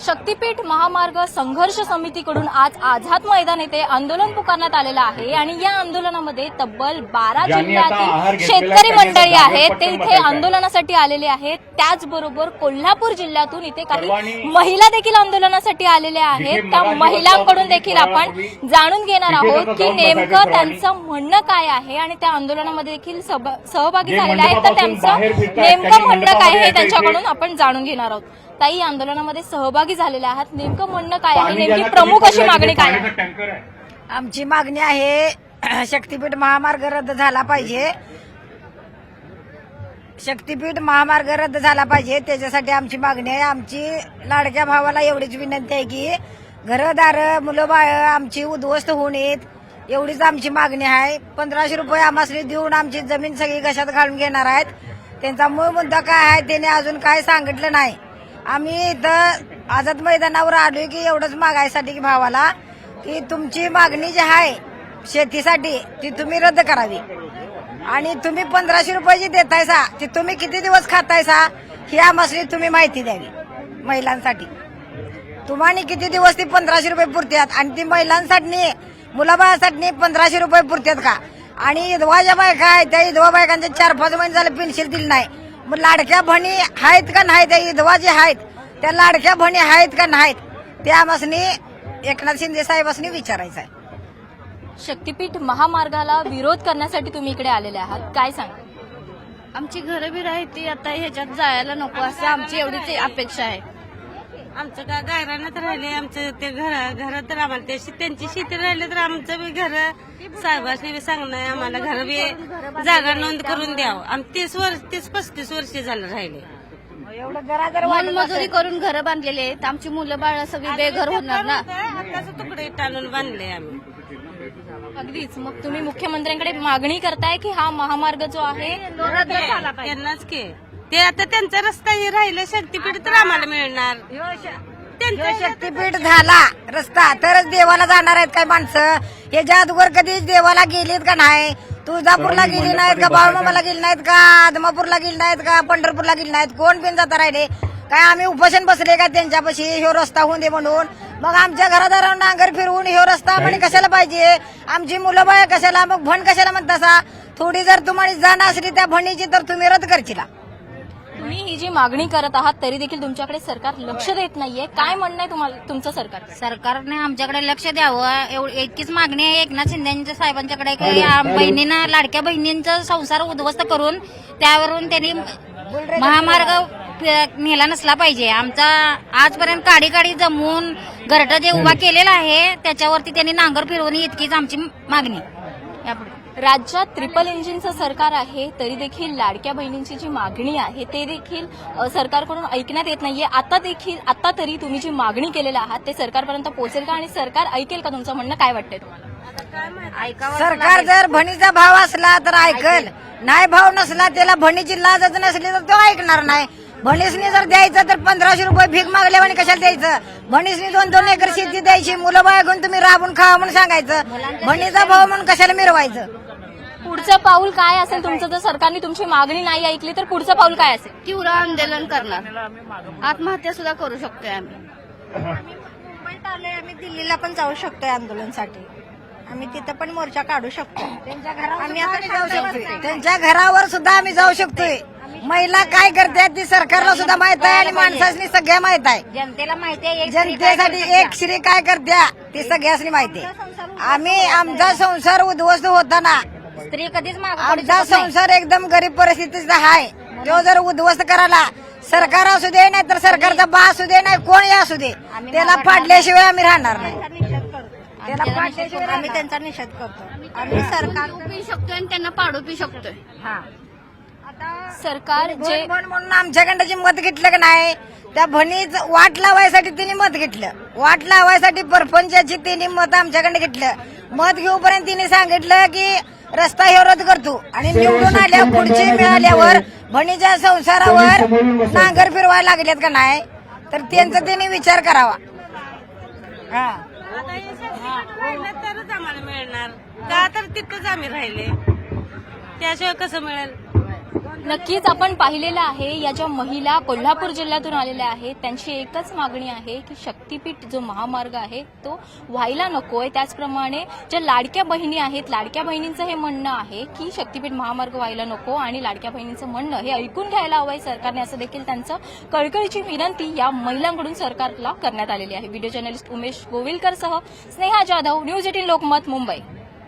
शक्तीपीठ महामार्ग संघर्ष समितीकडून आज आझाद मैदान येथे आंदोलन पुकारण्यात आलेलं आहे आणि या आंदोलनामध्ये तब्बल बारा जिल्ह्यातील शेतकरी मंडळी आहेत ते इथे. आंदोलनासाठी आलेले आहेत त्याचबरोबर कोल्हापूर जिल्ह्यातून इथे काही महिला देखील आंदोलनासाठी आलेल्या आहेत त्या महिलांकडून देखील आपण जाणून घेणार आहोत की नेमकं? त्यांचं म्हणणं काय आहे आणि त्या आंदोलनामध्ये देखील सहभा- सहभागी झालेले आहेत तर त्यांचं नेमकं म्हणणं काय हे. त्यांच्याकडून आपण जाणून घेणार आहोत ताई आंदोलनामध्ये सहभागी झालेल्या आहात नेमकं म्हणणं काय आहे? नेमकी प्रमुख अशी मागणी काय आमची मागणी आहे शक्तीपीठ महामार्ग रद्द झाला पाहिजे. शक्तीपीठ महामार्ग रद्द झाला पाहिजे त्याच्यासाठी आमची मागणी आहे. आमची लाडक्या भावाला एवढीच विनंती आहे की घरदार मुलं बाळ आमची उद्ध्वस्त होऊ नयेत एवढीच आमची मागणी आहे. पंधराशे रुपये आम्हाला देऊन आमची जमीन सगळी घशात घालून घेणार आहेत. त्यांचा मूळ मुद्दा काय आहे त्याने अजून काय सांगितलं नाही. आम्ही इथं आझाद मैदानावर आलोय की एवढंच मागायसाठी की भावाला की तुमची मागणी जी आहे शेतीसाठी ती तुम्ही रद्द करावी. आणि तुम्ही पंधराशे रुपये जी देतायसा ती तुम्ही किती दिवस खातायसा ही आम्हाला तुम्ही माहिती द्यावी महिलांसाठी. तुम्हाला किती दिवस ती पंधराशे रुपये पुरत्यात आणि ती महिलांसाठी मुलाबाळासाठी पंधराशे रुपये पुरत्यात का? आणि विधवा बायका आहेत त्या इधवा बायकांचे चार पाच महिने झाले पेन्शन दिली नाही. मग लाडक्या भणी आहेत का नाही त्या विधवा जे आहेत त्या लाडक्या भणी आहेत का नाहीत? ते आम्हाला एकनाथ शिंदे साहेबांनी विचारायचं आहे शक्तीपीठ महामार्गाला विरोध करण्यासाठी तुम्ही इकडे आलेले आहात. काय सांगा? आमची घरं बी राहते आता ह्याच्यात जायला नको असं आमची एवढीच अपेक्षा आहे. आमचं का गायरानात राहिले आमचं ते घर घर तर आम्हाला ते शे- त्यांची शेती राहिले तर आमचं बी घर साहेबांनी बी सांगणं आम्हाला घर बी जागा नोंद करून द्यावं. आम्ही तीस वर्ष तीस पस्तीस वर्ष झालं राहिले. एवढं जर मजुरी करून घरं बांधलेली आहेत. आमची मुलं बाळ सगळी बेघर होणार ना? आताच तुकडे टाणून बांधले आम्ही. अगदीच. मग तुम्ही मुख्यमंत्र्यांकडे मागणी करताय की हा महामार्ग जो आहे त्यांनाच के. ते आता त्यांचा रस्ता हे राहिलं शक्तीपीठ तर आम्हाला मिळणार. शक्तीपीठ झाला रस्ता तरच देवाला जाणार आहेत काय माणसं? हे जादूगर कधी देवाला गेलीत का नाही? तुळजापूरला गेली नाहीत का? बाळमामाला गेली नाहीत का? आदमापूरला गेली नाहीत का? पंढरपूरला गेली नाहीत? कोण बिन जाता राहिले? काय आम्ही उपोषण बसले का त्यांच्यापाशी? ह्यो रस्ता होऊन दे म्हणून. मग आमच्या घरादारांना नांगर फिरवून ह्यो रस्ता म्हणे कशाला पाहिजे? आमची मुलं बाळ कशाला? मग भण कशाला म्हणतासा थोडी जर तुम्हाला जाण असली त्या भणीची तर तुम्ही रद्द करशीला. तुम्ही ही जी मागणी करत आहात तरी देखील तुमच्याकडे सरकार लक्ष देत नाहीये. काय म्हणणं आहे तुम्हाला तुमचं सरकार? सरकारने आमच्याकडे लक्ष द्यावं. एवढ- इतकीच मागणी आहे. एकनाथ शिंदेच्या साहेबांच्याकडे की या बहिणींना लाडक्या बहिणींचा संसार उद्ध्वस्त करून त्यावरून त्यांनी महामार्ग फि- नेला नसला पाहिजे. आमचा आजपर्यंत काडी काडी जमवून घरटं जे उभा केलेला आहे त्याच्यावरती त्यांनी नांगर फिरवून इतकीच आमची मागणी. यापुढे. राज्यात ट्रिपल इंजिनचं सरकार आहे तरी देखील लाडक्या बहिणींची जी मागणी आहे ते देखील सरकारकडून ऐकण्यात येत नाहीये. आता देखील आता तरी तुम्ही जी मागणी केलेलं आहात ते सरकारपर्यंत पोहोचेल का आणि सरकार ऐकेल का तुमचं म्हणणं काय वाटतंय तुम्हाला? सरकार जर भणीचा भाव असला तर ऐकल. नाही भाव नसला त्याला भणीची लाजच नसली तर तो ऐकणार नाही. भणीसनी जर द्यायचं तर पंधराशे रुपये भीक मागल्या आणि कशाला द्यायचं? भणीसनी दोन दोन एकर शेती द्यायची मुलं बाळ घेऊन तुम्ही राबून खावा म्हणून सांगायचं. भणीचा भाव म्हणून कशाला मिरवायचं? पुढचं पाऊल काय असेल तुमचं? जर सरकारने तुमची मागणी नाही ऐकली तर पुढचं पाऊल काय असेल? तीव्र आंदोलन करणार. आत्महत्या सुद्धा करू शकतोय आम्ही. मुंबईत आलोय आम्ही दिल्लीला पण जाऊ शकतोय आंदोलनासाठी. आम्ही तिथं पण मोर्चा काढू शकतो त्यांच्या घरावर आम्ही आता जाऊ शांत शकतोय. त्यांच्या घरावर सुद्धा आम्ही जाऊ शकतोय. महिला काय करतात ती सरकारला सुद्धा माहीत आहे आणि माणसासनी सगळ्या माहीत आहे. जनतेला माहिती आहे एक स्त्री काय जनतेसाठी करते एक श्री काय करत्या ती सगळ्यासनी माहिती आहे. आम्ही आमचा संसार उद्ध्वस्त होताना स्त्री कधीच मागं पडू आमचा शकत नाही. संसार एकदम गरीब परिस्थितीचा आहे. तो जर उद्ध्वस्त करायला सरकार असू दे नाही तर सरकारचा बा असू दे नाही कोणी असू दे त्याला फाडल्याशिवाय आम्ही राहणार नाही. करतो. त्याला आम्ही त्यांचा निषेध करतो. आम्ही सरकार शकतोय आणि त्यांना पाडू पी शकतोय. सरकार जे म्हणून आमच्याकडं जे मत घेतलं का नाही त्या भणीच वाट लावायसाठी तिने मत घेतलं. वाट लावायसाठी परपंचाची तिने मत आमच्याकडे घेतलं. मत घेऊपर्यंत तिने सांगितलं की रस्ता हे रद्द करतो. आणि निवडून आल्या पुढची मिळाल्यावर भणीच्या संसारावर नांगर फिरवायला लागलेत का नाही? तर त्यांचा तिने विचार करावा. हा. तरच आम्हाला मिळणार. का तर तिथंच आम्ही राहिले. त्याशिवाय कसं मिळेल? नक्कीच आपण पाहिलेलं आहे या ज्या महिला कोल्हापूर जिल्ह्यातून आलेल्या आहेत त्यांची एकच मागणी आहे की शक्तीपीठ जो महामार्ग आहे तो व्हायला नकोय. त्याचप्रमाणे ज्या लाडक्या बहिणी आहेत लाडक्या बहिणींचं हे म्हणणं आहे की शक्तीपीठ महामार्ग व्हायला नको आणि लाडक्या बहिणींचं म्हणणं हे ऐकून घ्यायला हवंय सरकारने. असं देखील त्यांचं कळकळीची विनंती या महिलांकडून सरकारला करण्यात आलेली आहे. व्हिडिओ जर्नलिस्ट उमेश गोविलकर सह स्नेहा जाधव न्यूज एटीन लोकमत मुंबई.